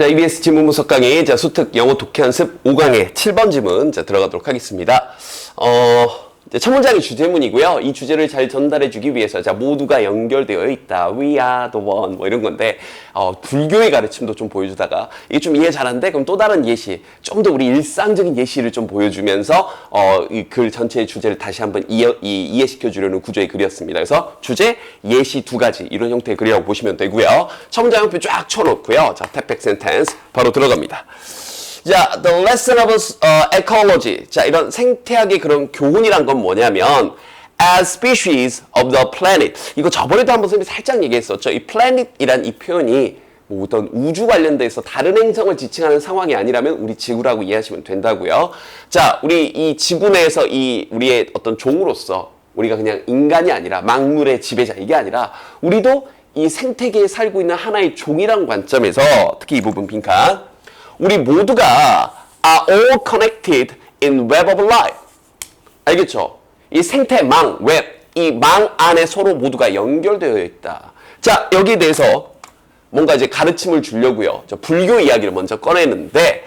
자, EBS 지문 분석 강의, 자, 수특 영어 독해 연습 5강의 7번 지문, 자, 들어가도록 하겠습니다. 어, 첫 문장이 주제문이고요. 이 주제를 잘 전달해주기 위해서, 자, 모두가 연결되어 있다. We are the one. 뭐 이런 건데, 어, 불교의 가르침도 좀 보여주다가, 이게 좀 이해 잘한데, 그럼 또 다른 예시, 좀 더 우리 일상적인 예시를 좀 보여주면서, 어, 이글 전체의 주제를 다시 한번 이해, 이, 이해시켜 주려는 구조의 글이었습니다. 그래서 주제, 예시 두 가지, 이런 형태의 글이라고 보시면 되고요. 첫 문장 옆에 쫙 쳐놓고요. 자, 탭백 센텐스 바로 들어갑니다. 자, the lesson of uh, ecology. 자, 이런 생태학의 그런 교훈이란 건 뭐냐면 as species of the planet. 이거 저번에도 한번 선생님이 살짝 얘기했었죠. 이 planet이란 이 표현이 뭐 어떤 우주 관련돼서 다른 행성을 지칭하는 상황이 아니라면 우리 지구라고 이해하시면 된다고요. 자, 우리 이 지구 내에서 이 우리의 어떤 종으로서 우리가 그냥 인간이 아니라 망물의 지배자 이게 아니라 우리도 이 생태계에 살고 있는 하나의 종이란 관점에서 특히 이 부분 빈칸 우리 모두가 are all connected in web of life. 알겠죠? 이 생태망, 웹, 이 망 안에 서로 모두가 연결되어 있다. 자, 여기에 대해서 뭔가 이제 가르침을 주려고요. 저 불교 이야기를 먼저 꺼내는데,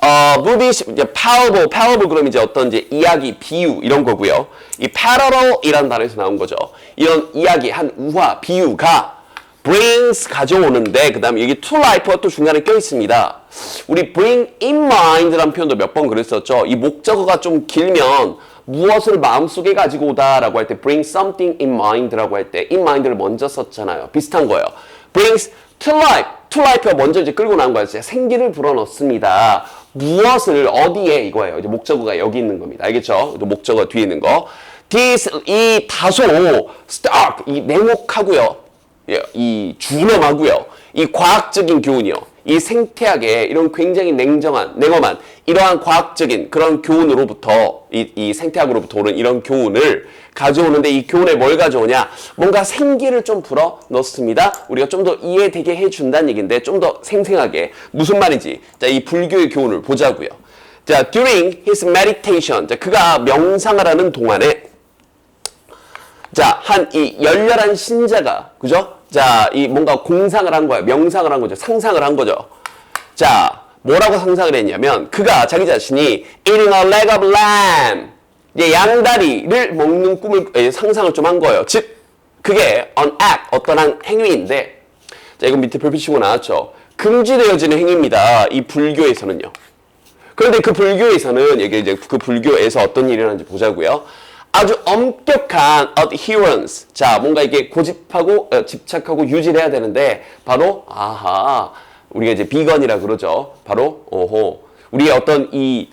어, movie, 이제 parable, 그럼 이제 어떤 이제 이야기, 비유 이런 거고요. 이 parallel이라는 단어에서 나온 거죠. 이런 이야기, 한 우화, 비유가 brings 가져오는데 그 다음에 여기 to life가 또 중간에 껴 있습니다. 우리 bring in mind라는 표현도 몇 번 그랬었죠. 이 목적어가 좀 길면 무엇을 마음속에 가지고 오다 라고 할 때 bring something in mind라고 할 때 in mind를 먼저 썼잖아요. 비슷한 거예요. brings to life. to life가 먼저 이제 끌고 나온 거예요. 생기를 불어넣습니다. 무엇을 어디에 이거예요. 이제 목적어가 여기 있는 겁니다. 알겠죠? 목적어 뒤에 있는 거. this 이 다소 stark 이 냉혹하고요. 예, 이 준엄하고요. 이 과학적인 교훈이요. 이 생태학의 이런 굉장히 냉정한, 냉엄한 이러한 과학적인 그런 교훈으로부터 이, 이 생태학으로부터 오는 이런 교훈을 가져오는데 이 교훈에 뭘 가져오냐? 뭔가 생기를 좀 불어 넣습니다. 우리가 좀 더 이해되게 해준다는 얘기인데 좀 더 생생하게 무슨 말인지 자, 이 불교의 교훈을 보자고요. 자, during his meditation, 자, 그가 명상을 하는 동안에 자, 한 이 열렬한 신자가, 그죠? 자, 이 뭔가 공상을 한 거예요. 명상을 한 거죠. 상상을 한 거죠. 자, 뭐라고 상상을 했냐면, 그가 자기 자신이 eating a leg of lamb, 이제 양다리를 먹는 꿈을, 에, 상상을 좀 한 거예요. 즉, 그게 an act, 어떤 한 행위인데, 자, 이건 밑에 별표 치고 나왔죠. 금지되어지는 행위입니다. 이 불교에서는요. 그런데 그 불교에서는, 이게 이제 그 불교에서 어떤 일이 일어나는지 보자고요. 아주 엄격한 adherence. 자, 뭔가 이게 고집하고 어, 집착하고 유지를 해야 되는데 바로 아하. 우리가 이제 비건이라 그러죠. 바로 오호. 우리의 어떤 이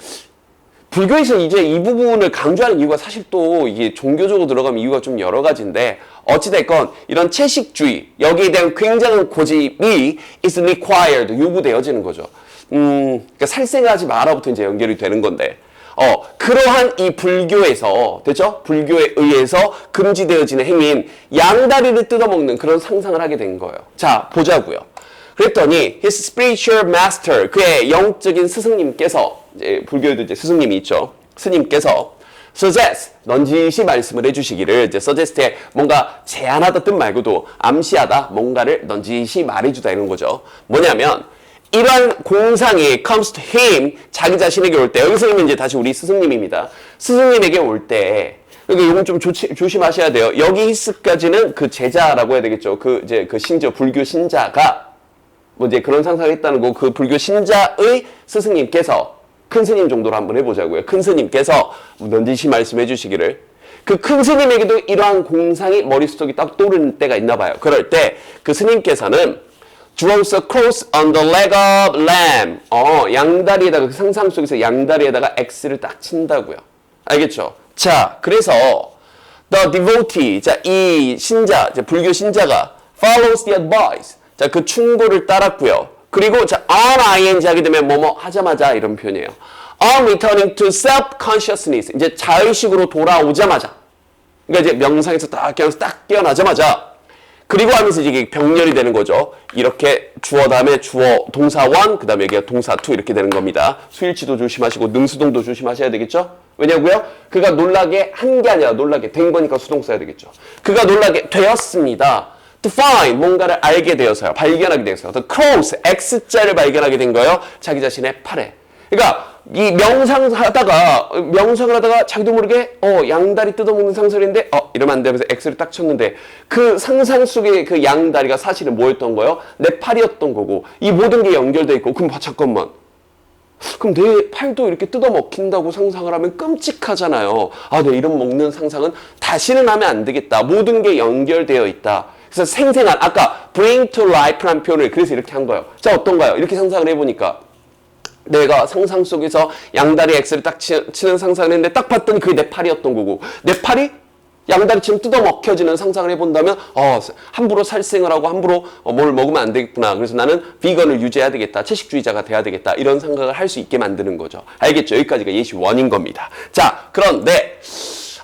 불교에서 이제 이 부분을 강조하는 이유가 사실 또 이게 종교적으로 들어가면 이유가 좀 여러 가지인데 어찌됐건 이런 채식주의 여기에 대한 굉장한 고집이 is required 요구되어지는 거죠. 음, 그러니까 살생하지 마라부터 이제 연결이 되는 건데 어, 그러한 이 불교에서, 됐죠? 불교에 의해서 금지되어지는 행위인 양다리를 뜯어먹는 그런 상상을 하게 된 거예요. 자, 보자고요. 그랬더니 his spiritual master, 그의 영적인 스승님께서, 이제 불교에도 이제 스승님이 있죠. 스님께서 suggest, 넌지시 말씀을 해주시기를, 이제 suggest에 뭔가 제안하다 뜻 말고도 암시하다, 뭔가를 넌지시 말해주다 이런 거죠. 뭐냐면, 이러한 공상이 comes to him 자기 자신에게 올 때 여기 스님은 이제 다시 우리 스승님입니다. 스승님에게 올 때 그러니까 이건 좀 조치, 조심하셔야 돼요. 여기 히스까지는 그 제자라고 해야 되겠죠. 그 이제 그 신자 불교 신자가 뭐 이제 그런 상상을 했다는 거 그 불교 신자의 스승님께서 큰 스님 정도로 한번 해보자고요. 큰 스님께서 넌지시 말씀해 주시기를 그 큰 스님에게도 이러한 공상이 머릿속에 딱 떠오르는 때가 있나 봐요. 그럴 때 그 스님께서는 draws a cross on the leg of lamb. 어, 양다리에다가 그 상상 속에서 양다리에다가 X를 딱 친다고요. 알겠죠? 자, 그래서 the devotee, 자, 이 신자, 자, 불교 신자가 follows the advice. 자, 그 충고를 따랐고요. 그리고 자, on ing 하게 되면 뭐뭐 하자마자 이런 표현이에요. on returning to self-consciousness. 이제 자의식으로 돌아오자마자. 그러니까 이제 명상에서 딱 깨어나자마자 그리고 하면서 이게 병렬이 되는 거죠. 이렇게 주어 다음에 주어 동사 원, 그 다음에 여기가 동사 투 이렇게 되는 겁니다. 수일치도 조심하시고 능수동도 조심하셔야 되겠죠? 왜냐고요? 그가 놀라게 한 게 아니라 놀라게 된 거니까 수동 써야 되겠죠. 그가 놀라게 되었습니다. to find 뭔가를 알게 되어서요. 발견하게 되어서 the cross X자를 발견하게 된 거예요. 자기 자신의 팔에. 그러니까 이 명상하다가 명상을 하다가 자기도 모르게 어 양다리 뜯어먹는 상상인데 어 이러면 안 되면서 X를 딱 쳤는데 그 상상 속의 그 양다리가 사실은 뭐였던 거예요? 내 팔이었던 거고 이 모든 게 연결돼 있고 그럼 봐 잠깐만 그럼 내 팔도 이렇게 뜯어먹힌다고 상상을 하면 끔찍하잖아요. 아, 내 이런 먹는 상상은 다시는 하면 안 되겠다. 모든 게 연결되어 있다. 그래서 생생한, 아까 bring to life라는 표현을 그래서 이렇게 한 거예요. 자, 어떤가요? 이렇게 상상을 해보니까. 내가 상상 속에서 양다리 X를 딱 치, 는 상상을 했는데 딱 봤더니 그게 내 팔이었던 거고 내 팔이 양다리처럼 뜯어먹혀지는 상상을 해본다면 어, 함부로 살생을 하고 함부로 어, 뭘 먹으면 안 되겠구나. 그래서 나는 비건을 유지해야 되겠다. 채식주의자가 돼야 되겠다. 이런 생각을 할 수 있게 만드는 거죠. 알겠죠? 여기까지가 예시 원인 겁니다. 자, 그런데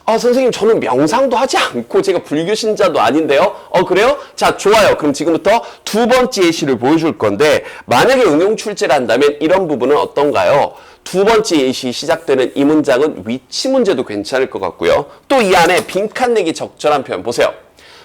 아, 선생님, 저는 명상도 하지 않고 제가 불교 신자도 아닌데요? 어, 그래요? 자, 좋아요. 그럼 지금부터 두 번째 예시를 보여줄 건데, 만약에 응용 출제를 한다면 이런 부분은 어떤가요? 두 번째 예시 시작되는 이 문장은 위치 문제도 괜찮을 것 같고요. 또 이 안에 빈칸 내기 적절한 표현 보세요.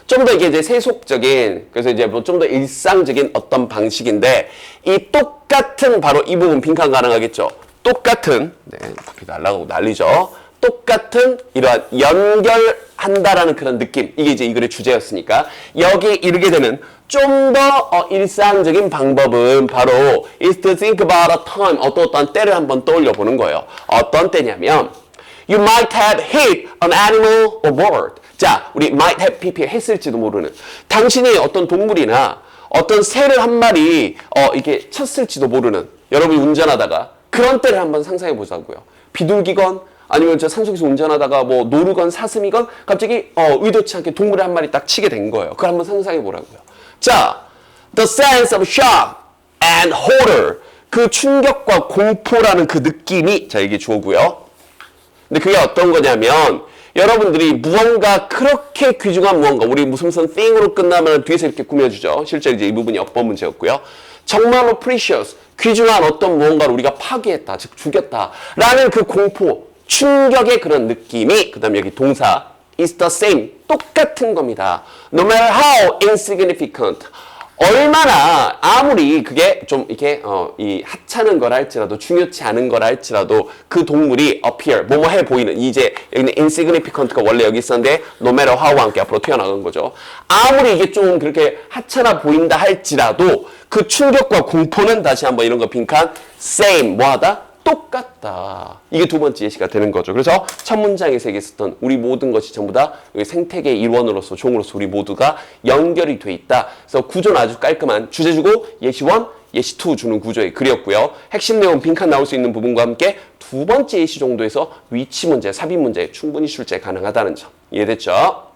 좀더 이게 이제 세속적인, 그래서 이제 뭐 좀 더 일상적인 어떤 방식인데, 이 똑같은 바로 이 부분 빈칸 가능하겠죠? 똑같은, 네, 바퀴 날라가고 난리죠? 똑같은 이러한 연결한다라는 그런 느낌. 이게 이제 이 글의 주제였으니까. 여기 이르게 되는 좀더 어, 일상적인 방법은 바로 is to think about a time. 어떤 어떤 때를 한번 떠올려 보는 거예요. 어떤 때냐면 You might have hit an animal or bird. 자, 우리 might have pp 했을지도 모르는. 당신이 어떤 동물이나 어떤 새를 한 마리 어, 이게 쳤을지도 모르는 여러분이 운전하다가 그런 때를 한번 상상해 보자고요. 비둘기건 아니면 저 산속에서 운전하다가 뭐 노루건 사슴이건 갑자기 어, 의도치 않게 동물을 한 마리 딱 치게 된 거예요. 그걸 한번 상상해 보라고요. 자, the sense of shock and horror. 그 충격과 공포라는 그 느낌이 자 이게 주어고요. 근데 그게 어떤 거냐면 여러분들이 무언가 그렇게 귀중한 무언가 우리 무슨 thing으로 끝나면 뒤에서 이렇게 꾸며주죠. 실제 이제 이 부분이 역번 문제였고요. 정말로 precious 귀중한 어떤 무언가를 우리가 파괴했다, 즉 죽였다라는 그 공포, 충격의 그런 느낌이 그 다음 에 여기 동사 is the same 똑같은 겁니다. No matter how insignificant 얼마나 아무리 그게 좀 이렇게 어, 이 하찮은 걸 할지라도 중요치 않은 걸 할지라도 그 동물이 appear 뭐뭐 해 보이는 이제 여기는 insignificant가 원래 여기 있었는데 no matter how와 함께 앞으로 튀어나간 거죠. 아무리 이게 좀 그렇게 하찮아 보인다 할지라도 그 충격과 공포는 다시 한번 이런 거 빈칸 same 뭐하다 똑같다. 이게 두 번째 예시가 되는 거죠. 그래서 첫 문장에서 얘기했었던 우리 모든 것이 전부 다 생태계의 일원으로서 종으로서 우리 모두가 연결이 돼 있다. 그래서 구조는 아주 깔끔한 주제 주고 예시 1, 예시 2 주는 구조의 글이었고요. 핵심 내용 빈칸 나올 수 있는 부분과 함께 두 번째 예시 정도에서 위치 문제, 삽입 문제 충분히 출제 가능하다는 점. 이해됐죠?